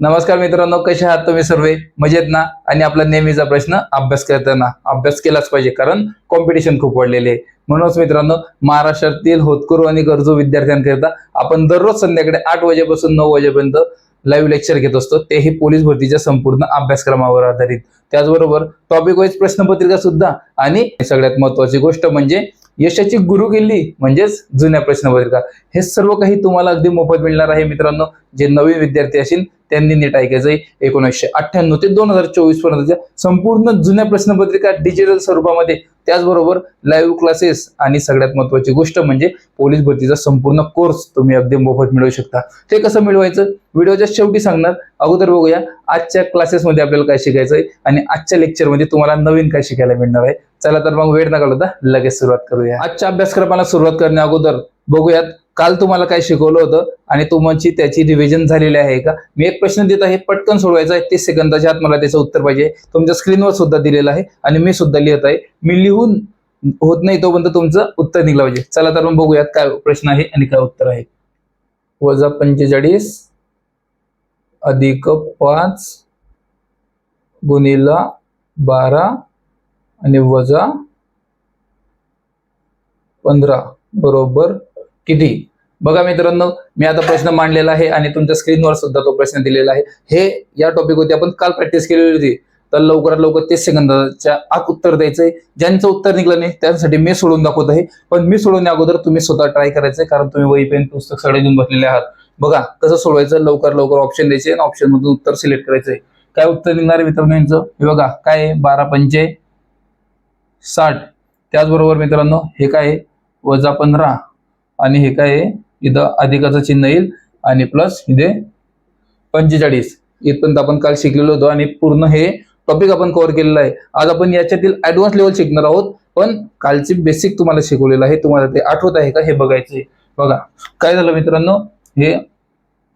नमस्कार मित्रांनो कसे आहात तुम्ही सर्व? मजेत ना? आणि आपला नेहमीचा प्रश्न अभ्यास करताना. अभ्यास केलाच पाहिजे कारण कॉम्पिटिशन खूप वाढलेले आहे. म्हणूनच मित्रांनो महाराष्ट्रातील होतकरू आणि गरजू विद्यार्थ्यांकरिता आपण दररोज संध्याकाळी आठ वाजेपासून नऊ वाजेपर्यंत लाईव्ह लेक्चर घेत असतो. तेही पोलीस भरतीच्या संपूर्ण अभ्यासक्रमावर आधारित. त्याचबरोबर टॉपिक वाईज प्रश्नपत्रिका सुद्धा. आणि सगळ्यात महत्वाची गोष्ट म्हणजे यशाची गुरु गुरुकिल्ली म्हणजेच जुन्या प्रश्नपत्रिका हे सर्व काही तुम्हाला अगदी मोफत मिळणार आहे मित्रांनो. जे नवीन विद्यार्थी असतील त्यांनी नीट ऐकायचंय. एकोणीसशे अठ्ठ्याण्णव ते दोन हजार चोवीस पर्यंतच्या संपूर्ण जुन्या प्रश्नपत्रिका डिजिटल स्वरूपामध्ये त्याचबरोबर लाईव्ह क्लासेस आणि सगळ्यात महत्वाची गोष्ट म्हणजे पोलीस भरतीचा संपूर्ण कोर्स तुम्ही अगदी मोफत मिळवू शकता. ते कसं मिळवायचं? व्हिडिओच्या शेवटी सांगणार. अगोदर बघूया आजच्या क्लासेसमध्ये आपल्याला काय शिकायचं आहे आणि आजच्या लेक्चरमध्ये तुम्हाला नवीन काय शिकायला मिळणार आहे. चला तर मग वेळ न घालवता लगेच सुरुवात करूया. आजच्या अभ्यासक्रमाला सुरुवात करण्या अगोदर बघूयात काल तुम्हाला काय शिकवलं होतं आणि तुमची त्याची रिव्हिजन झालेली आहे का? मी एक प्रश्न देत आहे पटकन सोडवायचा आहे. तीस सेकंदाच्या आत मला त्याचं उत्तर पाहिजे. तुमच्या स्क्रीनवर सुद्धा दिलेलं आहे आणि मी सुद्धा लिहित आहे. मी लिहून होत नाही तोपर्यंत तुमचं उत्तर निघलं पाहिजे. चला तर मग बघूयात काय प्रश्न आहे आणि काय उत्तर आहे. वजा पंचेचाळीस अधिक पाच गुणिला बारा आणि वजा पंधरा. बरोबर? किती बघा मित्रांनो मी आता प्रश्न मांडलेला आहे आणि तुमच्या स्क्रीनवर सुद्धा तो प्रश्न दिलेला आहे. हे या टॉपिक होती आपण काल प्रॅक्टिस केलेली होती. तर लवकरात लवकर तीस सेकंदाच्या आत उत्तर द्यायचंय. ज्यांचं उत्तर निघलं नाही त्यांसाठी मी सोडून दाखवत आहे. पण मी सोडवण्या अगोदर तुम्ही स्वतः ट्राय करायचंय कारण तुम्ही वही पेन पुस्तक सगळे घेऊन बसलेले आहात. बघा कसं सोडवायचं? लवकर लवकर ऑप्शन द्यायचे आणि ऑप्शन मधून उत्तर सिलेक्ट करायचंय. काय उत्तर निघणार आहे मित्रांनो? यांचं हे बघा काय आहे? बारा पंचे साठ. त्याचबरोबर मित्रांनो हे काय आहे? वजा पंधरा. आणि हे काय इथं अधिकाचं चिन्ह येईल. आणि प्लस इथे पंचेचाळीस. इथपर्यंत आपण काल शिकलेलो होतो आणि पूर्ण हे टॉपिक आपण कव्हर केलेलं आहे. आज आपण याच्यातील ऍडव्हान्स लेवल शिकणार आहोत. पण कालचे बेसिक तुम्हाला शिकवलेलं आहे. तुम्हाला ते आठवत आहे का? हे बघायचे बघा. काय झालं मित्रांनो? हे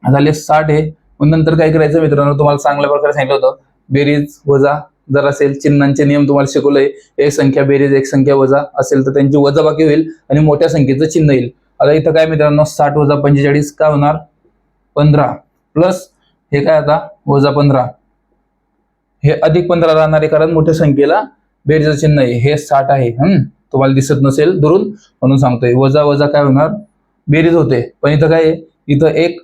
झाले साठ आहे नंतर काय करायचं मित्रांनो? तुम्हाला चांगल्या प्रकारे सांगितलं होतं. बेरीज वजा जर असेल चिन्हांचे नियम तुम्हाला शिकवलंय. एक संख्या बेरीज एक संख्या वजा असेल तर त्यांची वजाबाकी होईल आणि मोठ्या संख्येचं चिन्ह येईल. आता इथं काय मित्रांनो साठ वजा पंचेचाळीस काय होणार? पंधरा. प्लस हे काय आता? वजा पंधरा. हे अधिक पंधरा राहणार आहे कारण मोठ्या संख्येला बेरीचं चिन्ह आहे. हे साठ आहे. हम्म. तुम्हाला दिसत नसेल दुरून म्हणून सांगतोय. वजा वजा काय होणार? बेरीज होते. पण इथं काय आहे? इथं एक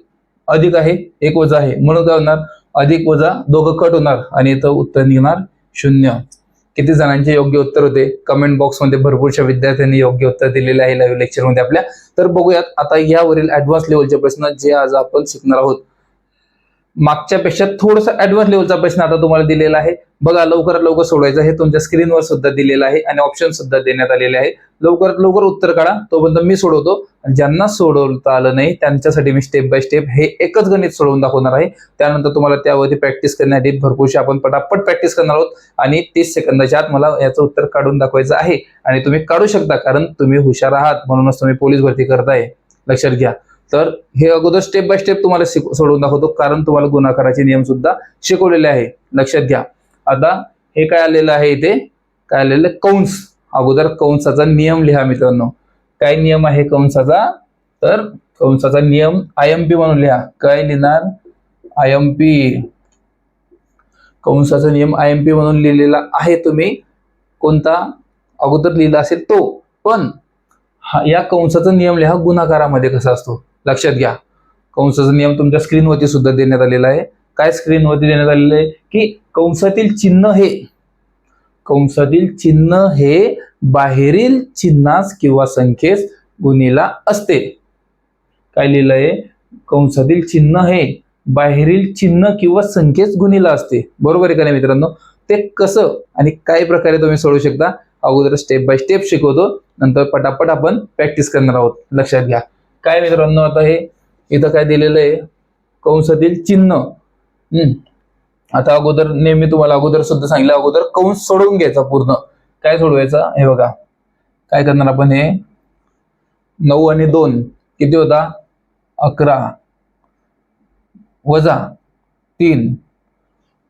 अधिक आहे एक वजा आहे. म्हणून काय होणार? अधिक वजा दोघं कट होणार आणि इथं उत्तर निघणार शून्य. किती जणांचे योग्य उत्तर होते? कमेंट बॉक्समध्ये भरपूरशा विद्यार्थ्यांनी योग्य उत्तर दिलेले आहे लाईव्ह लेक्चरमध्ये आपल्या. तर बघूयात आता यावरील ऍडव्हान्स लेवलचे प्रश्न जे आज आपण शिकणार आहोत मागच्या पेक्षा थोडंसं ऍडव्हान्स लेवलचा प्रश्न आता तुम्हाला दिलेला आहे. बघा लवकरात लवकर सोडवायचं आहे तुमच्या स्क्रीनवर सुद्धा दिलेलं आहे आणि ऑप्शन सुद्धा देण्यात आलेले आहे. लवकरात लवकर उत्तर काढा तोपर्यंत मी सोडवतो. आणि ज्यांना सोडवता आलं नाही त्यांच्यासाठी मी स्टेप बाय स्टेप हे एकच गणित सोडवून दाखवणार आहे. त्यानंतर तुम्हाला त्यावरती प्रॅक्टिस करण्यासाठी भरपूरशी आपण पटापट प्रॅक्टिस करणार आहोत. आणि तीस सेकंदाच्या आत मला याचं उत्तर काढून दाखवायचं आहे. आणि तुम्ही काढू शकता कारण तुम्ही हुशार आहात. म्हणूनच तुम्ही पोलीस भरती करताय. लक्षात घ्या. तर हे अगोदर स्टेप बाय स्टेप तुम्हाला शिक- सोडवून दाखवतो. कारण तुम्हाला गुणाकाराचे नियम सुद्धा शिकवलेले आहे. लक्षात घ्या. आता हे काय आलेलं आहे इथे? काय आलेलं कंस. अगोदर कंसाचा नियम लिहा मित्रांनो. काय नियम आहे कंसाचा? तर कंसाचा नियम आय एम पी म्हणून लिहा. काय लिहिणार? I M P. कंसाचा नियम आय एम पी म्हणून लिहिलेला आहे तुम्ही. कोणता? अगोदर लिहिला असेल तो. पण हा या कंसाचा नियम लिहा. गुणाकारामध्ये कसा असतो? लक्षात घ्या. कंसाचा नियम तुमच्या स्क्रीनवरती सुद्धा देण्यात आलेला आहे. काय स्क्रीनवरती देण्यात आलेलं आहे? की कंसातील चिन्ह हे कंसातील चिन्ह हे बाहेरील चिन्हास किंवा संख्येस गुणीला असते. काय लिहिलं आहे? कंसातील चिन्ह हे बाहेरील चिन्ह किंवा संख्येस गुणीला असते. बरोबर आहे का नाही मित्रांनो? ते कसं आणि काय प्रकारे तुम्ही सोडू शकता? अगोदर स्टेप बाय स्टेप शिकवतो. नंतर पटापट आपण प्रॅक्टिस करणार आहोत. लक्षात घ्या. काय मित्रांनो आता हे इथं काय दिलेलं आहे? कंसातील चिन्ह. हम्म. आता अगोदर नेहमी तुम्हाला अगोदर सुद्धा सांगितलं अगोदर कंस सोडवून घ्यायचा पूर्ण. काय सोडवायचा? हे बघा. काय करणार आपण हे? नऊ आणि दोन. किती होता? अकरा. वजा तीन.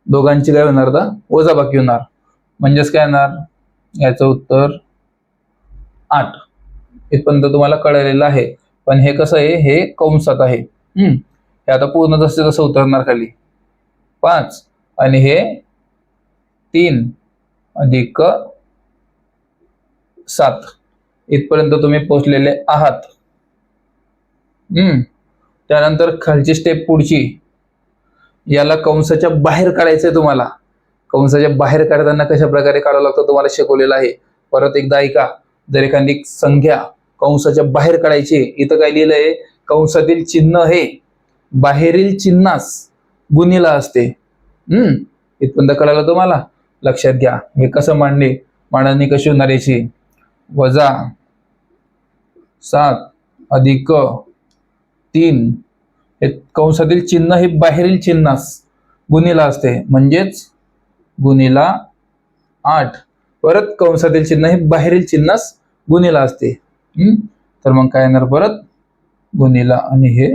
दोघांची काय होणार आता? वजा बाकी होणार. म्हणजेच काय येणार याचं उत्तर आठ. इथपर्यंत तुम्हाला कळलेलं आहे. पण हे कसं आहे हे कंसात आहे. हम्म. हे आता पूर्ण जसं जसं उतरणार खाली. पाच आणि हे तीन अधिक सात. इथपर्यंत तुम्ही पोहोचलेले आहात. हम्म. त्यानंतर खालची स्टेप पुढची. याला कंसाच्या बाहेर काढायचंय तुम्हाला. कंसाच्या बाहेर काढताना कशा प्रकारे काढावं लागतं तुम्हाला शिकवलेलं आहे. परत एकदा ऐका. जर एखादी संख्या कंसाच्या बाहेर काढायचे. इथं काय लिहिलंय? कंसातील चिन्ह हे बाहेरील चिन्हास गुणीला असते. हम्म? इथपर्यंत कळालं तुम्हाला? लक्षात घ्या. हे कसं मांडणे मांडणी कशी होणार याची? वजा सात अधिक तीन. हे कंसातील चिन्ह हे बाहेरील चिन्हास गुणीला असते. म्हणजेच गुणीला आठ. परत कंसातील चिन्ह हे बाहेरील चिन्हास गुणीला असते. तर मग काय येणार परत? गुन्हेला आणि हे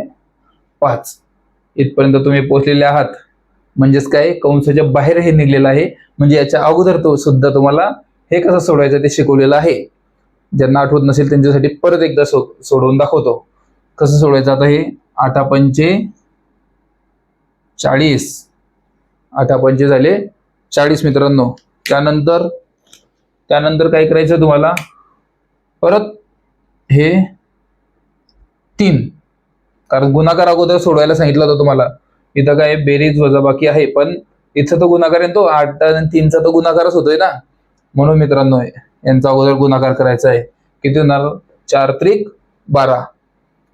पाच. इथपर्यंत तुम्ही पोहोचलेले आहात. म्हणजेच काय? कंसाच्या बाहेर हे निघलेलं आहे. म्हणजे याच्या अगोदर तो सुद्धा तुम्हाला हे कसं सोडवायचं ते शिकवलेलं आहे. ज्यांना आठवत नसेल त्यांच्यासाठी परत एकदा सो सोडवून दाखवतो. कसं सोडवायचं आता हे? आठा पंचे चाळीस. आठा पंचे झाले चाळीस मित्रांनो. त्यानंतर त्यानंतर काय करायचं तुम्हाला? परत हे तीन. कारण गुणाकार अगोदर सोडवायला सांगितलं होतं तुम्हाला. इथं काय बेरीज वजाबाकी आहे पण इथं तो गुणाकार आहे ना तो. आठ आणि तीनचा तो गुणाकारच होतोय ना. म्हणून मित्रांनो यांचा अगोदर गुणाकार करायचा आहे. किती होणार? चार त्रिक बारा.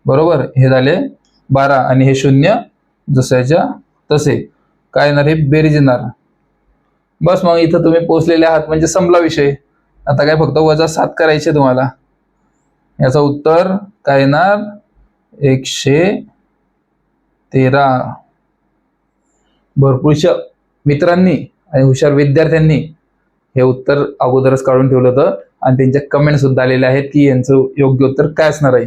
बरोबर? हे झाले बारा आणि हे शून्य जसाच्या तसे. काय येणार? हे बेरीज येणार. बस मग इथं तुम्ही पोचलेले आहात म्हणजे संपला विषय. आता काय फक्त वजा सात करायचे तुम्हाला. याचं उत्तर काय येणार? एकशे तेरा. भरपूरशा मित्रांनी आणि हुशार विद्यार्थ्यांनी हे उत्तर अगोदरच काढून ठेवलं होतं. आणि त्यांच्या कमेंट सुद्धा आलेल्या आहेत की यांचं योग्य उत्तर काय असणार आहे.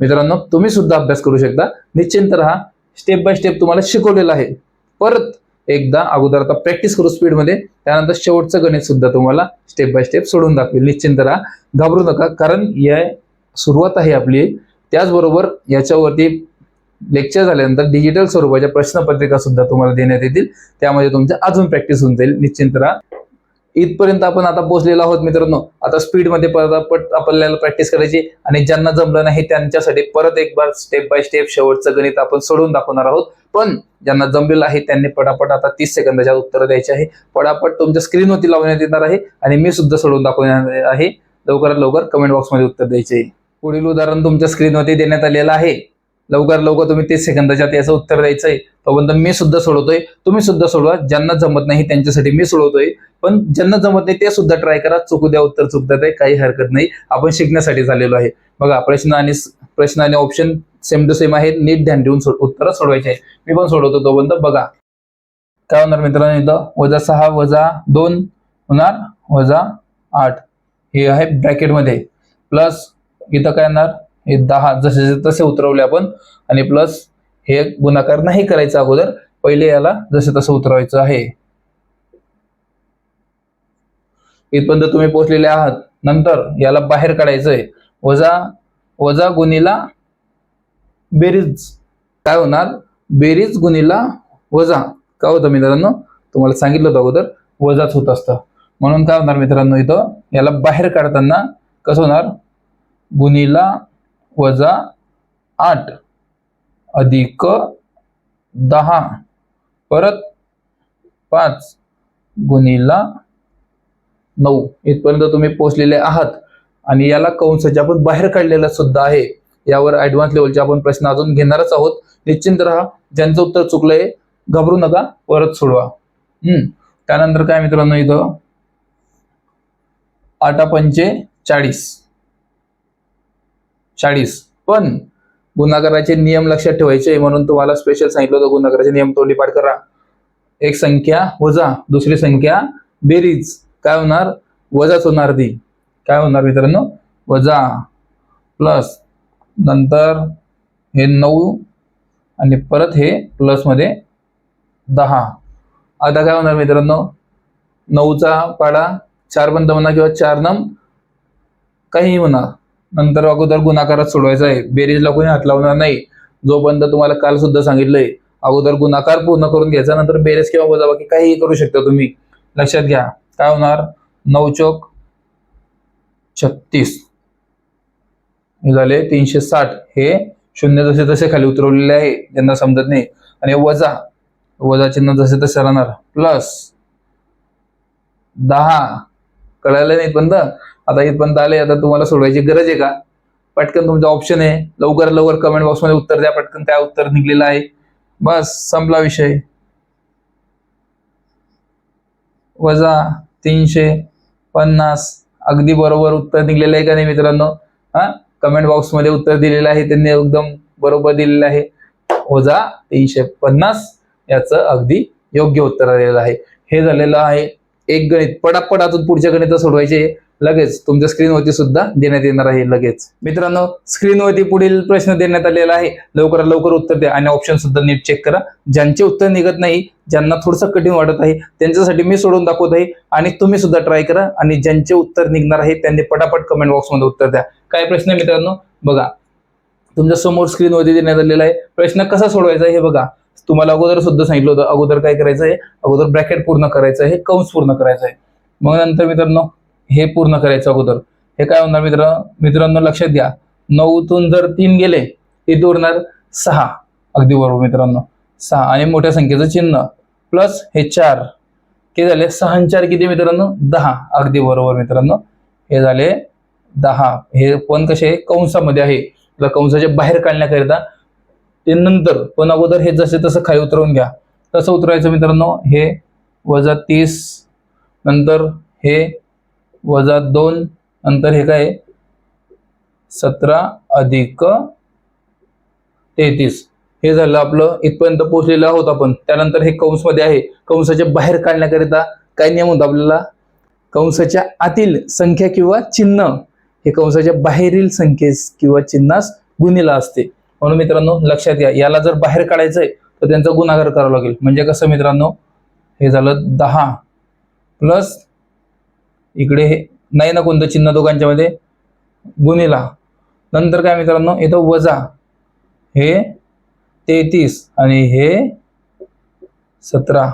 मित्रांनो तुम्ही सुद्धा अभ्यास करू शकता. निश्चिंत राहा. स्टेप बाय स्टेप तुम्हाला शिकवलेलं आहे. परत एकदा अगोदर आता प्रॅक्टिस करू स्पीडमध्ये त्यानंतर शेवटचं गणित सुद्धा तुम्हाला स्टेप बाय स्टेप सोडून दाखवेल. निश्चिंत राहा. घाबरू नका कारण या सुरुवात आहे आपली. त्याचबरोबर याच्यावरती लेक्चर झाल्यानंतर डिजिटल स्वरूपाच्या प्रश्नपत्रिका सुद्धा तुम्हाला देण्यात येतील. त्यामध्ये तुमच्या अजून प्रॅक्टिस होऊन जाईल निश्चिंत राहा. इथपर्यंत आपण आता पोहोचलेलो आहोत मित्रांनो. आता स्पीडमध्ये पट आपल्याला प्रॅक्टिस करायची आणि ज्यांना जमलं नाही त्यांच्यासाठी परत एक बार स्टेप बाय स्टेप शेवटचं गणित आपण सोडून दाखवणार आहोत. पण ज्यांना जमलेलं आहे त्यांनी पटापट आता तीस सेकंदाच्या उत्तर द्यायचे आहे. पटापट तुमच्या स्क्रीनवरती लावण्यात येणार आहे आणि मी सुद्धा सोडून दाखवणार आहे. लवकरात लवकर कमेंट बॉक्समध्ये उत्तर द्यायचे आहे. पुढील उदाहरण तुमच्या स्क्रीनवरती देण्यात आलेलं आहे. लवकर लवकर तुम्ही तीस सेकंदाच्या याचं उत्तर द्यायचंय. तोपर्यंत मी सुद्धा सोडवतोय. तुम्ही सुद्धा सोडवा. ज्यांना जमत नाही त्यांच्यासाठी मी सोडवतोय. पण ज्यांना जमत नाही ते सुद्धा ट्राय करा. चुकू द्या उत्तर चुकतात आहे काही हरकत नाही. आपण शिकण्यासाठी झालेलो आहे. बघा प्रश्न आणि प्रश्न आणि ऑप्शन सेम टू सेम आहे नीट ध्यान ठेवून उत्तर सोडवायचे आहे मी पण सोडवतो तोपर्यंत बघा. काय होणार मित्रांनो इथं? वजा सहा वजा दोन होणार वजा आठ. हे आहे ब्रॅकेटमध्ये. प्लस इथं काय येणार? हे दहा जसे तसे उतरवले आपण. आणि प्लस हे गुणाकार नाही करायचा अगोदर पहिले याला जसे तसं उतरवायचं आहे. इथपर्यंत तुम्ही पोहोचलेले आहात. नंतर याला बाहेर काढायचंय. वजा वजा गुणीला बेरीज. काय होणार? बेरीज गुणीला वजा. काय होतं मित्रांनो? तुम्हाला सांगितलं होतं अगोदर वजाच होत असतं. म्हणून काय होणार मित्रांनो इथं? याला बाहेर काढताना कसं होणार? गुणिला वजा आठ अधिक दहा. परत पाच गुणिला नऊ. इथपर्यंत तुम्ही पोहोचलेले आहात. आणि याला कंसाच्या आपण बाहेर काढलेला सुद्धा आहे. यावर ऍडव्हान्स लेवलचे आपण प्रश्न अजून घेणारच आहोत. निश्चिंत राहा. ज्यांचं उत्तर चुकलंय घाबरू नका. परत सोडवा. हम्म. त्यानंतर काय मित्रांनो इथं? आटा पंचे चाळीस. चाळीस. पण गुन्हागाराचे नियम लक्षात ठेवायचे म्हणून तुम्हाला स्पेशल सांगितलं होतं गुन्हागाराचे नियम तोंडी पाठ करा. एक संख्या वजा दुसरी संख्या बेरीज. काय होणार? वजाच होणार ती. काय होणार मित्रांनो? वजा प्लस. नंतर हे नऊ आणि परत हे प्लसमध्ये दहा. आता काय होणार मित्रांनो? नऊचा पाडा चार बंद म्हणा किंवा चार नम काहीही म्हणा नंतर अगोदर गुणाकारात सोडवायचा आहे. बेरीजला कोणी हात लावणार नाही. जोपर्यंत तुम्हाला काल सुद्धा सांगितलंय अगोदर गुणाकार पूर्ण करून घ्यायचा नंतर बेरेज किंवा वजाबाकी काहीही करू शकता तुम्ही. लक्षात घ्या काय होणार? नऊ चौक छत्तीस. हे झाले तीनशे साठ. हे शून्य जसे तसे खाली उतरवलेले आहे. त्यांना समजत नाही. आणि वजा वजा चिन्ह जसे तसे राहणार. प्लस दहा. कळायला नाही पण आता इथपर्यंत आले आता तुम्हाला सोडवायची गरज आहे का? पटकन तुमचा ऑप्शन आहे. लवकर लवकर कमेंट बॉक्समध्ये उत्तर द्या पटकन काय उत्तर निघलेलं आहे. बस संपला विषय. वजा तीनशे पन्नास. अगदी बरोबर उत्तर निघलेलं आहे का नाही मित्रांनो? हा? कमेंट बॉक्समध्ये उत्तर दिलेलं आहे. त्यांनी एकदम बरोबर दिलेलं आहे. वजा तीनशे पन्नास याचं अगदी योग्य उत्तर आलेलं आहे. हे झालेलं आहे एक गणित. पटापट अजून पुढच्या गणित सोडवायचे. लगेच तुमच्या स्क्रीनवरती सुद्धा देण्यात येणार आहे लगेच. मित्रांनो स्क्रीनवरती पुढील प्रश्न देण्यात आलेला आहे. लवकरात लवकर उत्तर द्या आणि ऑप्शन सुद्धा नीट चेक करा. ज्यांचे उत्तर निघत नाही ज्यांना थोडंसं कठीण वाटत आहे त्यांच्यासाठी मी सोडून दाखवत आहे आणि तुम्ही सुद्धा ट्राय करा आणि ज्यांचे उत्तर निघणार आहे त्यांनी पटापट कमेंट बॉक्समध्ये उत्तर द्या. काय प्रश्न आहे मित्रांनो? बघा तुमच्यासमोर स्क्रीनवरती देण्यात आलेला आहे. प्रश्न कसा सोडवायचा हे बघा. तुम्हाला अगोदर सुद्धा सांगितलं होतं अगोदर काय करायचं आहे? अगोदर ब्रॅकेट पूर्ण करायचं आहे कंस पूर्ण करायचं आहे. मग नंतर मित्रांनो हे पूर्ण करायचं अगोदर. हे काय होणार मित्र? मित्रांनो लक्षात घ्या. नऊतून जर तीन गेले इथे उरणार सहा. अगदी बरोबर मित्रांनो. सहा आणि मोठ्या संख्येचं चिन्ह. प्लस हे चार. किती झाले सहा चार किती मित्रांनो? दहा. अगदी बरोबर मित्रांनो. हे झाले दहा. हे पण कसे? कंसामध्ये आहे. तर कंसाच्या बाहेर काढण्याकरिता ते नंतर पण अगोदर हे जसे तसं खाली उतरवून घ्या. तसं उतरायचं मित्रांनो हे वजा तीस. नंतर हे वजा दोन नंतर हे काय? सतरा अधिक तेहतीस. हे झालं आपलं इथपर्यंत पोहोचलेलं आहोत आपण. त्यानंतर हे कंसमध्ये आहे. कंसाच्या बाहेर काढण्याकरिता काय नियम होता आपल्याला? कंसाच्या आतील संख्या किंवा चिन्ह. हे कंसाच्या बाहेरील संख्येस किंवा चिन्हास गुन्हेला असते. म्हणून मित्रांनो लक्षात घ्या. याला जर बाहेर काढायचं आहे तर त्यांचा गुन्हागार करावा लागेल. म्हणजे कसं मित्रांनो? हे झालं दहा प्लस इकडे हे नाही ना कोणतं चिन्ह दोघांच्या मध्ये? गुणिला. नंतर काय मित्रांनो इथं वजा. हे तेहतीस आणि हे सतरा.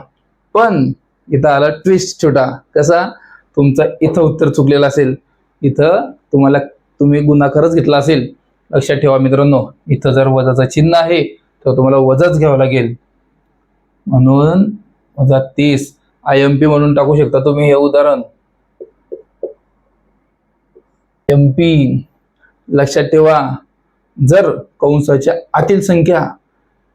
पण इथं आला ट्विस्ट छोटा. कसा? तुमचा इथं उत्तर चुकलेलं असेल. इथं तुम्हाला तुम्ही गुन्हाकारच घेतला असेल. लक्षात ठेवा मित्रांनो इथं जर वजाचं चिन्ह आहे तर तुम्हाला वजाच घ्यावं लागेल. म्हणून वजा तीस. आय एम पी म्हणून टाकू शकता तुम्ही हे उदाहरण. एम पी लक्षात ठेवा. जर कंसाच्या आतील संख्या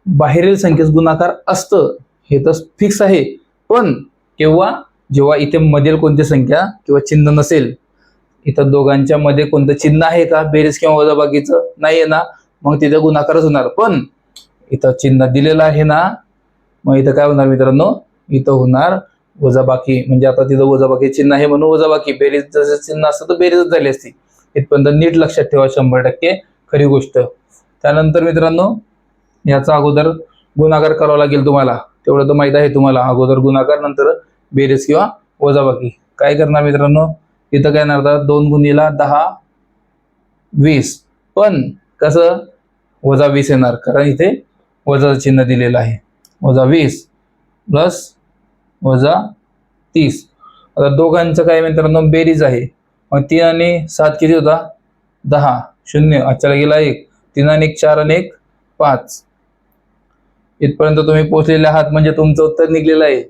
बाहेरील संख्येस गुणाकार असतं हे तर फिक्स आहे. पण केव्हा? जेव्हा इथे मधील कोणती संख्या किंवा चिन्ह नसेल इथं दोघांच्या मध्ये कोणतं चिन्ह आहे का? बेरीज किंवा वजाबाकीचं नाही आहे ना? मग तिथे गुणाकारच होणार. पण इथं चिन्ह दिलेलं आहे ना? मग इथं काय होणार मित्रांनो? इथं होणार वजाबाकी. म्हणजे आता तिथं वजाबाकी चिन्ह आहे म्हणून वजाबाकी. बेरीज जसं चिन्ह असतं तर बेरीजच झाली असती. इथपर्यंत नीट लक्षात ठेवा शंभर टक्के. खरी गोष्ट. त्यानंतर मित्रांनो याचा अगोदर गुणाकार करावा लागेल तुम्हाला. तेवढं तर माहीत आहे तुम्हाला. अगोदर गुणाकार नंतर बेरीज किंवा वजाबाकी. काय करणार मित्रांनो? इथं काय येणार? दोन गुणीला दहा वीस. पण कसं? वजा वीस येणार. कारण इथे वजाचं चिन्ह दिलेलं आहे. वजा वीस प्लस वजा तीस. आता दोघांचं काय मित्रांनो? बेरीज आहे. मग तीन आणि सात किती होता? दहा. शून्य. आजच्याला गेला एक. तीन आणि एक चार आणि एक पाच. इथपर्यंत तुम्ही पोहोचलेले आहात म्हणजे तुमचं उत्तर निघलेलं आहे.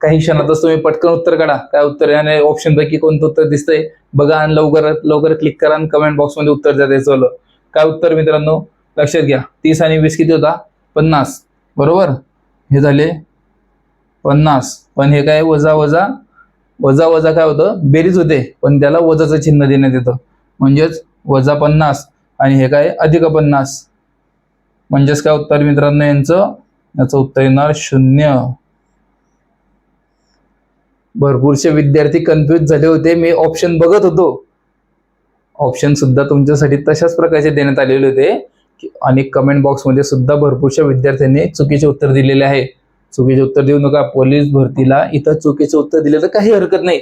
काही क्षणातच तुम्ही पटकन उत्तर काढा. काय उत्तर आणि ऑप्शन पैकी कोणतं उत्तर दिसतंय? बघा आणि लवकर लवकर क्लिक करा आणि कमेंट बॉक्समध्ये उत्तर द्या त्याचं काय उत्तर मित्रांनो? लक्षात घ्या. तीस आणि वीस किती होता? पन्नास. बरोबर? हे झाले पन्नास. पण हे काय? वजा वजा वजा वजा काय होतं? बेरीज होते पण त्याला वजाचं चिन्ह देण्यात येतं. म्हणजेच वजा पन्नास आणि हे काय? अधिक पन्नास. म्हणजेच काय उत्तर मित्रांनो यांचं? याचं उत्तर येणार शून्य. भरपूरसे विद्यार्थी कन्फ्युज झाले होते. मी ऑप्शन बघत होतो. ऑप्शन सुद्धा तुमच्यासाठी तशाच प्रकारचे देण्यात आलेले होते. की- आणि कमेंट बॉक्समध्ये सुद्धा भरपूरशा विद्यार्थ्यांनी चुकीचे उत्तर दिलेले आहे. चुकीचे उत्तर देऊ नका पोलीस भरतीला इथं चुकीचे उत्तर दिले तर काही हरकत नाही.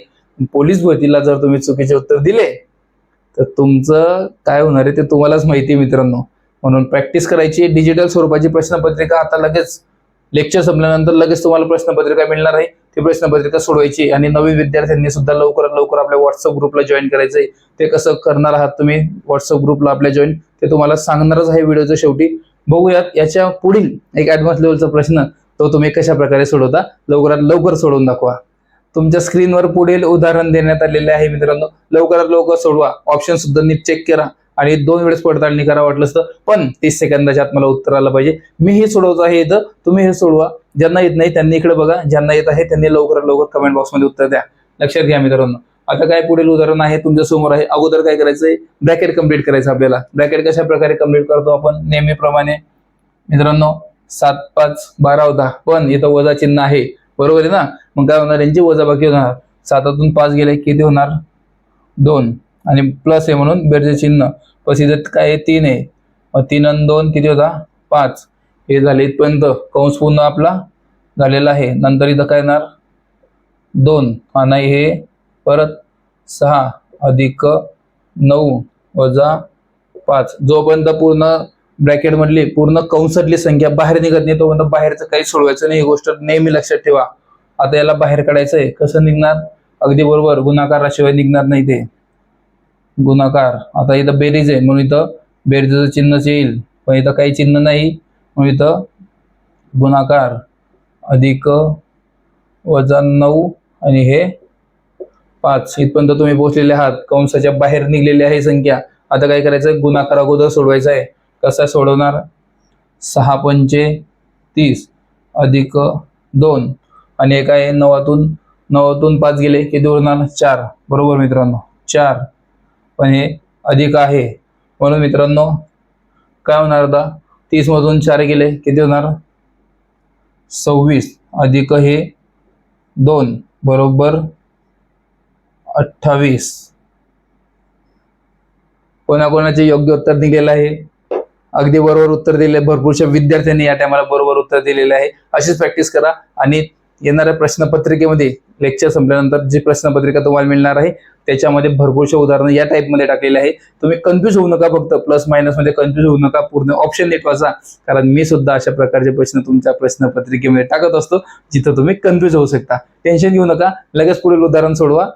पोलीस भरतीला जर तुम्ही चुकीचे उत्तर दिले तर तुमचं काय होणार आहे ते तुम्हालाच माहिती आहे मित्रांनो. म्हणून प्रॅक्टिस करायची डिजिटल स्वरूपाची प्रश्नपत्रिका आता लगेच लेक्चर संपल्यानंतर लगेच तुम्हाला प्रश्नपत्रिका मिळणार आहे. ती प्रश्नपत्रिका सोडवायची आणि नवीन विद्यार्थ्यांनी सुद्धा लवकरात लवकर आपल्या व्हॉट्सअप ग्रुपला जॉईन करायचंय. ते कसं करणार आहात तुम्ही व्हॉट्सअप ग्रुपला आपल्या जॉईन ते तुम्हाला सांगणारच आहे व्हिडिओच्या शेवटी. बघूयात याच्या पुढील एक ऍडव्हान्स लेवलचा प्रश्न तो तुम्ही कशा प्रकारे सोडवता? लवकरात लवकर सोडवून दाखवा. तुमच्या स्क्रीनवर पुढील उदाहरण देण्यात आलेले आहे मित्रांनो. लवकरात लवकर सोडवा. ऑप्शन सुद्धा नीट चेक करा. आणि दोन वेळेस पडताळणी करा वाटलं असतं पण तीस सेकंदाच्या आत मला उत्तर आलं पाहिजे. मी हे सोडवतो आहे इथं तुम्ही हे सोडवा. ज्यांना येत नाही त्यांनी इकडे बघा. ज्यांना येत आहे त्यांनी लवकरात लवकर कमेंट बॉक्समध्ये उत्तर द्या. लक्षात घ्या मित्रांनो. आता काय पुढील उदाहरण आहे? तुमच्यासमोर आहे. अगोदर काय करायचंय? ब्रॅकेट कंप्लीट करायचं आपल्याला. ब्रॅकेट कशा प्रकारे कंप्लीट करतो आपण? नेहमीप्रमाणे. मित्रांनो सात पाच बारा होता. पण इथं वजा चिन्ह आहे. बरोबर आहे ना? मग काय होणार? यांची वजा बाकी होणार. सातातून पाच गेले किती होणार? दोन. आणि प्लस आहे म्हणून बेरचे चिन्ह. पण इथं काय आहे? तीन आहे. मग तीन आणि दोन किती होता? पाच. हे झाले इथपर्यंत. कंस पूर्ण आपला झालेला आहे. नंतर इथं काय येणार? दोन. आणि हे परत सहा अधिक नऊ वजा पाच. जोपर्यंत पूर्ण ब्रॅकेट मधली पूर्ण कंसातली संख्या बाहेर निघत नाही तोपर्यंत बाहेरचं काही सोडवायचं नाही. ही गोष्ट नेहमी लक्षात ठेवा. आता याला बाहेर काढायचं आहे कसं निघणार? अगदी बरोबर गुणाकाराशिवाय निघणार नाही ते. गुणाकार. आता इथं बेरीज आहे. म्हणून इथं बेरीजचं चिन्हच येईल. पण इथं काही चिन्ह नाही. म्हणून इथं गुणाकार अधिक वजा नऊ आणि हे पाच. इथपर्यंत तुम्ही पोहोचलेले आहात. कंसाच्या बाहेर निघलेली आहे संख्या. आता काय करायचं? गुणाकार अगोदर सोडवायचा आहे. कसा सोडवणार? सहा पंचे तीस अधिक दोन. आणि एका आहे नवातून नवातून पाच गेले किती उरणार चार. बरोबर मित्रांनो चार. पण हे अधिक आहे. म्हणून मित्रांनो काय होणार आता? तीसमधून चार गेले किती होणार सव्वीस. अधिक हे दोन. बरोबर अठ्ठावीस. कोणाकोणाचे योग्य उत्तर निघेलं आहे? अगदी बरोबर उत्तर दिले भरपूरशा विद्यार्थ्यांनी या टायमाला बरोबर उत्तर दिलेले आहे. अशीच प्रॅक्टिस करा आणि येणाऱ्या प्रश्नपत्रिकेमध्ये लेक्चर संपल्यानंतर जी प्रश्नपत्रिका तुम्हाला मिळणार आहे त्याच्यामध्ये भरपूरशा उदाहरणं या टाईपमध्ये टाकलेले आहे. तुम्ही कन्फ्यूज होऊ नका फक्त प्लस मायनसमध्ये कन्फ्यूज होऊ नका पूर्ण ऑप्शन नीट वाचा. कारण मी सुद्धा अशा प्रकारचे प्रश्न तुमच्या प्रश्नपत्रिकेमध्ये टाकत असतो जिथं तुम्ही कन्फ्यूज होऊ शकता. टेन्शन घेऊ नका. लगेच पुढील उदाहरण सोडवा.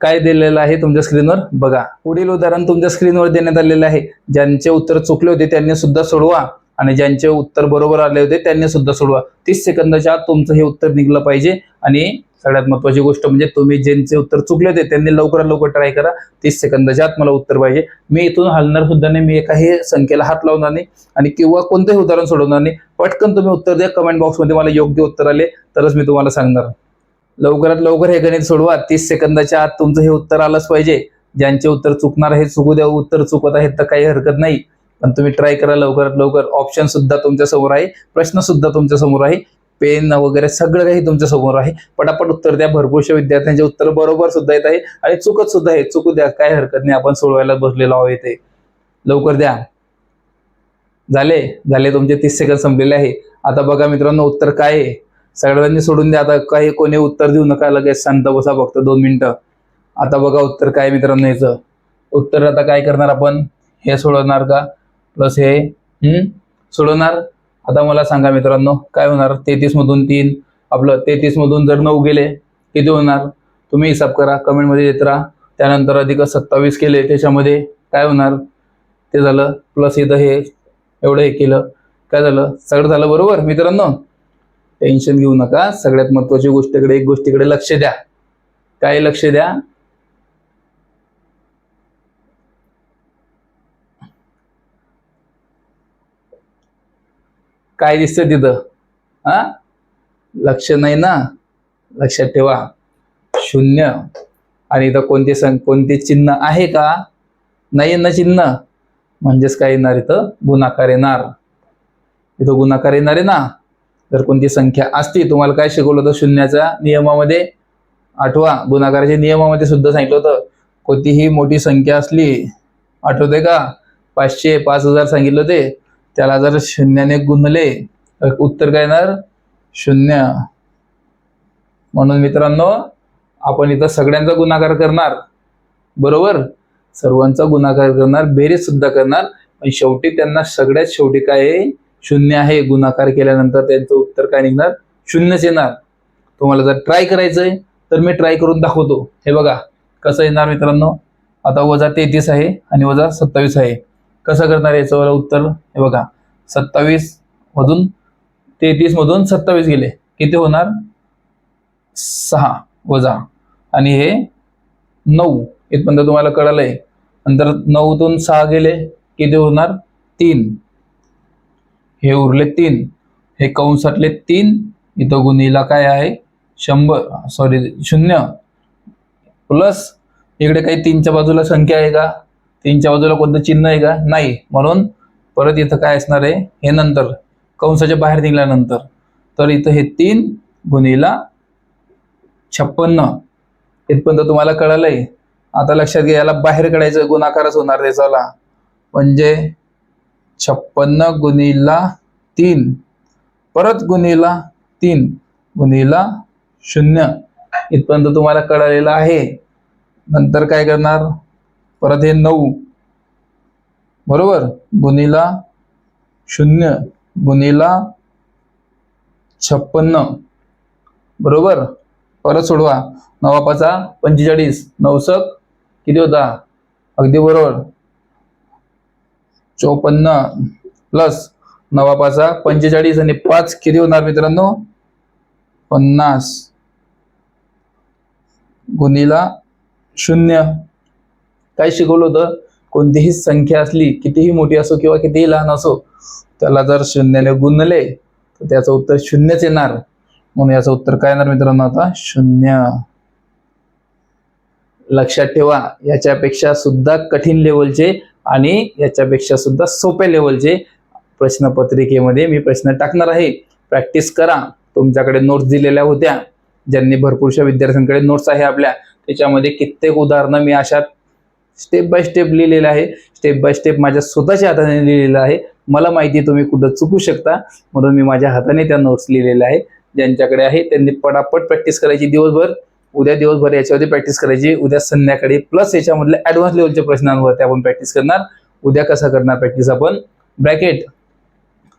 काय दिलेलं आहे तुमच्या स्क्रीनवर बघा. पुढील उदाहरण तुमच्या स्क्रीनवर देण्यात आलेलं आहे. ज्यांचे उत्तर चुकले होते त्यांनी सुद्धा सोडवा. आणि ज्यांचे उत्तर बरोबर आले होते त्यांनी सुद्धा सोडवा. तीस सेकंदाच्या आत तुमचं हे उत्तर निघलं पाहिजे. आणि सगळ्यात महत्वाची गोष्ट म्हणजे तुम्ही ज्यांचे उत्तर चुकले होते त्यांनी लवकरात लवकर ट्राय करा. तीस सेकंदाच्या आत मला उत्तर पाहिजे. मी इथून हलणार सुद्धा नाही. मी एकाही संख्येला हात लावणार नाही. आणि किंवा कोणतंही उदाहरण सोडवणार नाही. पटकन तुम्ही उत्तर द्या. कमेंट बॉक्समध्ये मला योग्य उत्तर आले तरच मी तुम्हाला सांगणार. लवकरात लवकर हे गणित सोडवा. तीस सेकंदाच्या आत तुमचं हे उत्तर आलंच पाहिजे. ज्यांचे उत्तर चुकणार आहे चुकू द्या. उत्तर चुकत आहेत तर काही हरकत नाही. पण तुम्ही ट्राय करा लवकरात लवकर. ऑप्शन सुद्धा तुमच्यासमोर आहे. प्रश्न सुद्धा तुमच्यासमोर आहे. पेन वगैरे सगळं काही तुमच्यासमोर आहे. पटापट उत्तर द्या. भरपूरशा विद्यार्थ्यांचे उत्तर बरोबर सुद्धा येत आहे आणि चुकत सुद्धा आहे चुकू द्या. काय हरकत नाही. आपण सोडवायला बसलेलो आहोत येते लवकर द्या. झाले? झाले. तुमचे तीस सेकंद संपलेले आहे. आता बघा मित्रांनो उत्तर काय आहे? सगळ्यांनी सोडून द्या. आता काही कोणी उत्तर देऊ नका लगेच शांत बसा फक्त दोन मिनिटं. आता बघा उत्तर काय मित्रांनो याचं. उत्तर आता काय करणार आपण? हे सोडवणार का? प्लस हे हम्म? सोडवणार? आता मला सांगा मित्रांनो काय होणार? तेहतीस मधून तीन. आपलं तेहतीस मधून जर नऊ गेले किती होणार? तुम्ही हिसाब करा. कमेंटमध्ये येत राहा. त्यानंतर अधिक सत्तावीस केले त्याच्यामध्ये काय होणार? ते झालं. प्लस इथं हे एवढं हे केलं. काय झालं? सगळं झालं बरोबर मित्रांनो? टेन्शन घेऊ नका. सगळ्यात महत्वाची गोष्टीकडे एक गोष्टीकडे लक्ष द्या. काय लक्ष द्या? काय दिसतं तिथं? हा लक्ष नाही ना? लक्षात ठेवा. शून्य. आणि इथं कोणते सं कोणते चिन्ह आहे का? नाही ना चिन्ह. म्हणजेच काय येणार इथं? गुणाकार येणार. इथं गुणाकार येणार आहे ना? जर कोणती संख्या असती तुम्हाला काय शिकवलं होतं शून्याच्या नियमामध्ये? आठवा गुणाकाराच्या नियमामध्ये सुद्धा सांगितलं होतं. कोणतीही मोठी संख्या असली आठवते का? पाचशे पाच हजार सांगितलं होते. त्याला जर शून्याने गुणले तर उत्तर काय येणार? शून्य. म्हणून मित्रांनो आपण इथं सगळ्यांचा गुणाकार करणार. बरोबर? सर्वांचा गुणाकार करणार बेरीज सुद्धा करणार. पण शेवटी त्यांना सगळ्यात शेवटी काय शून्य आहे गुणाकार केल्यानंतर त्यांचं उत्तर काय निघणार? शून्यच येणार. तुम्हाला जर ट्राय करायचंय तर मी ट्राय करून दाखवतो. हे बघा कसं येणार मित्रांनो? आता वजा तेहतीस आहे आणि वजा सत्तावीस आहे. कसं करणार याचं मला उत्तर? हे बघा सत्तावीस मधून तेहतीस मधून सत्तावीस गेले. किती होणार? सहा वजा. आणि हे नऊ. इथपर्यंत तुम्हाला कळालंय. नंतर नऊतून सहा गेले. किती होणार? तीन. हे उरले तीन. हे कंसातले तीन. इथं गुन्हेला काय आहे? शंभर सॉरी शून्य. प्लस इकडे काही तीनच्या बाजूला संख्या आहे का? तीनच्या बाजूला कोणतं चिन्ह आहे का? नाही. म्हणून परत इथं काय असणार आहे? हे नंतर. कंसाच्या बाहेर निघाल्यानंतर. तर इथं हे तीन गुन्हेला छप्पन्न. इथपर्यंत तुम्हाला कळालंय. आता लक्षात घ्या याला बाहेर काढायचं गुणाकारच होणार त्याचाला म्हणजे छप्पन्न गुणिला तीन. परत गुणिला तीन. गुणिला शून्य. इथपर्यंत तुम्हाला कळलेलं आहे. नंतर काय करणार? परत हे नऊ. बरोबर? गुणिला शून्य. गुणिला छप्पन्न. बरोबर? परत सोडवा. नवापाचा पंचेचाळीस. नवसक किती होता? अगदी बरोबर. चोपन्न प्लस नवा पाचा पंचेचाळीस आणि पाच किती होणार मित्रांनो? पन्नास. गुणिला शून्य. काय शिकवलं होतं? कोणतीही संख्या असली कितीही मोठी असो किंवा कितीही लहान असो त्याला जर शून्याने गुणले तर त्याचं उत्तर शून्यच येणार. म्हणून याचं उत्तर काय येणार मित्रांनो आता? शून्य. लक्षात ठेवा याच्यापेक्षा सुद्धा कठीण लेवलचे आणि याच्यापेक्षा सुद्धा सोप्या लेवलचे प्रश्नपत्रिकेमध्ये मी प्रश्न टाकणार आहे. प्रॅक्टिस करा. तुमच्याकडे नोट्स दिलेल्या होत्या. ज्यांनी भरपूरशा विद्यार्थ्यांकडे नोट्स आहे आपल्या. त्याच्यामध्ये कित्येक उदाहरणं मी अशा स्टेप बाय स्टेप लिहिलेलं आहे. स्टेप बाय स्टेप माझ्या स्वतःच्या हाताने लिहिलेलं आहे. मला माहिती तुम्ही कुठं चुकू शकता. म्हणून मी माझ्या हाताने त्या नोट्स लिहिलेल्या आहे ज्यांच्याकडे आहे त्यांनी पटापट प्रॅक्टिस करायची दिवसभर. उद्या दिवसभर याच्यावरती प्रॅक्टिस करायची. उद्या संध्याकाळी. प्लस याच्यामधल्या ऍडव्हान्स लेवलच्या प्रश्नांवरती आपण प्रॅक्टिस करणार. उद्या कसं करणार प्रॅक्टिस आपण? ब्रॅकेट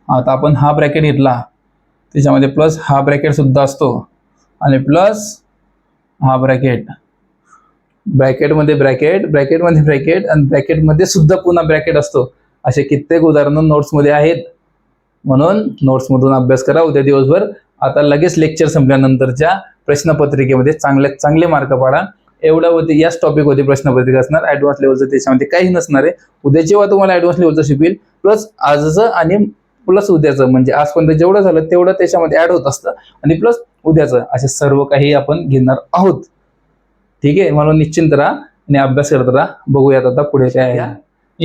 आता आपण हा ब्रॅकेट घेतला. त्याच्यामध्ये प्लस हा ब्रॅकेट सुद्धा असतो. आणि प्लस हा ब्रॅकेट ब्रॅकेटमध्ये ब्रॅकेट ब्रॅकेटमध्ये ब्रॅकेट आणि ब्रॅकेटमध्ये सुद्धा पुन्हा ब्रॅकेट असतो. असे कित्येक उदाहरणं नोट्समध्ये आहेत. म्हणून नोट्समधून अभ्यास करा उद्या दिवसभर. आता लगेच लेक्चर संपल्यानंतरच्या प्रश्नपत्रिकेमध्ये चांगले चांगले मार्क पाडा. एवढा होते याच टॉपिक होते प्रश्नपत्रिका असणार. ॲडव्हान्स लेवलचं त्याच्यामध्ये काही नसणार आहे. उद्या जेव्हा तुम्हाला ॲडव्हान्स लेवलचं शिकवेल प्लस आजचं आणि प्लस उद्याचं म्हणजे आजपर्यंत जेवढं झालं तेवढं त्याच्यामध्ये ॲड होत असतं. आणि प्लस उद्याचं असे सर्व काही आपण घेणार आहोत. ठीक आहे? म्हणून निश्चिंत राहा आणि अभ्यास करत राहा. बघूयात आता पुढे काय आहे.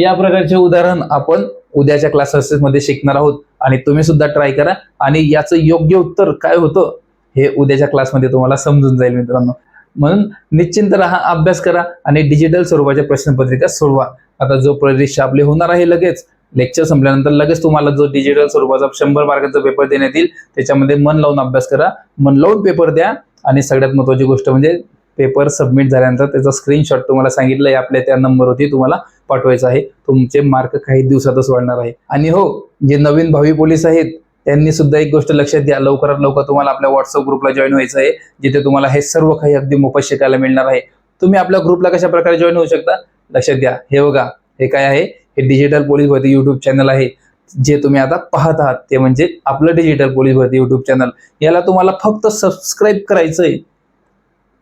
या प्रकारचे उदाहरण आपण उद्याच्या क्लासेसमध्ये शिकणार आहोत. आणि तुम्ही सुद्धा ट्राय करा. आणि याचं योग्य उत्तर काय होतं? हे उद्याच्या क्लासमध्ये तुम्हाला समजून जाईल मित्रांनो. म्हणून निश्चिंत राहा अभ्यास करा आणि डिजिटल स्वरूपाच्या प्रश्नपत्रिका सोडवा. आता जो परीक्षा आपली होणार आहे लगेच लेक्चर संपल्यानंतर लगेच तुम्हाला जो डिजिटल स्वरूपाचा शंभर मार्काचा पेपर देण्यात येईल त्याच्यामध्ये मन लावून अभ्यास करा मन लावून पेपर द्या आणि सगळ्यात महत्त्वाची गोष्ट म्हणजे पेपर सबमिट झाल्यानंतर त्याचा स्क्रीनशॉट तुम्हाला सांगितलं आहे आपल्या त्या नंबरवरती तुम्हाला पाठवायचा आहे. तुमचे मार्क काही दिवसातच वाढणार आहे. आणि हो जे नवीन भावी पोलीस आहेत त्यांनी सुद्धा एक गोष्ट लक्षात द्या लवकरात लवकर तुम्हाला आपल्या व्हॉट्सअप ग्रुपला जॉईन व्हायचं आहे जिथे तुम्हाला हे सर्व काही अगदी मोफत शिकायला मिळणार आहे. तुम्ही आपल्या ग्रुपला कशा प्रकारे जॉईन होऊ शकता? लक्षात द्या हे बघा हे काय आहे? हे डिजिटल पोलीस भरती युट्यूब चॅनल आहे. जे तुम्ही आता पाहत आहात ते म्हणजे आपलं डिजिटल पोलीस भरती युट्यूब चॅनल याला तुम्हाला फक्त सबस्क्राईब करायचं आहे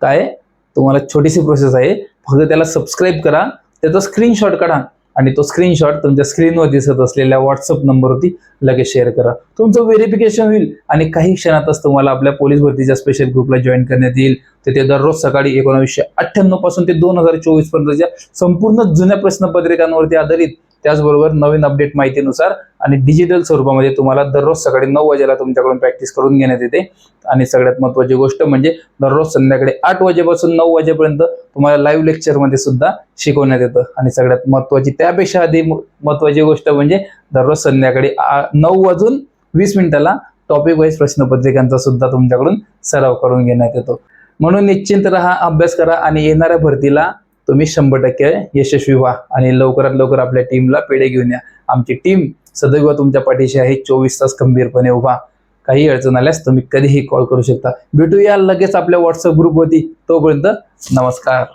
काय? तुम्हाला छोटीशी प्रोसेस आहे. फक्त त्याला सबस्क्राईब करा. त्याचा स्क्रीनशॉट काढा. आणि तो स्क्रीनशॉट तुमच्या स्क्रीनवर दिसत असलेल्या व्हॉट्सअप नंबरवरती लगेच शेअर करा. तुमचं व्हेरिफिकेशन होईल आणि काही क्षणातच तुम्हाला आपल्या पोलीस भरतीच्या स्पेशल ग्रुपला जॉईन करण्यात येईल. तिथे दररोज सकाळी एकोणीसशे अठ्ठ्याण्णवपासून ते दोन हजार चोवीस पर्यंतच्या संपूर्ण जुन्या प्रश्नपत्रिकांवरती आधारित त्याचबरोबर नवीन अपडेट माहितीनुसार आणि डिजिटल स्वरूपामध्ये तुम्हाला दररोज सकाळी नऊ वाजेला तुमच्याकडून प्रॅक्टिस करून घेण्यात येते. आणि सगळ्यात महत्त्वाची गोष्ट म्हणजे दररोज संध्याकाळी आठ वाजेपासून नऊ वाजेपर्यंत तुम्हाला लाईव्ह लेक्चरमध्ये सुद्धा शिकवण्यात येतं. आणि सगळ्यात महत्त्वाची त्यापेक्षा आधी महत्त्वाची गोष्ट म्हणजे दररोज संध्याकाळी नऊ वाजून वीस मिनिटाला टॉपिक वाईज प्रश्नपत्रिकांचा सुद्धा तुमच्याकडून सराव करून घेण्यात येतो. म्हणून निश्चिंत राहा अभ्यास करा आणि येणाऱ्या भरतीला तुम्ही शंभर टक्के यशस्वी व्हा आणि लवकरात लवकर आपल्या टीमला पेढे घेऊन या. आमची टीम सदैव तुमच्या पाठीशी आहे. चोवीस तास खंबीरपणे उभा. काही अडचण आल्यास तुम्ही कधीही कॉल करू शकता. भेटूया लगेच आपल्या व्हॉट्सअप ग्रुपवरती तोपर्यंत नमस्कार.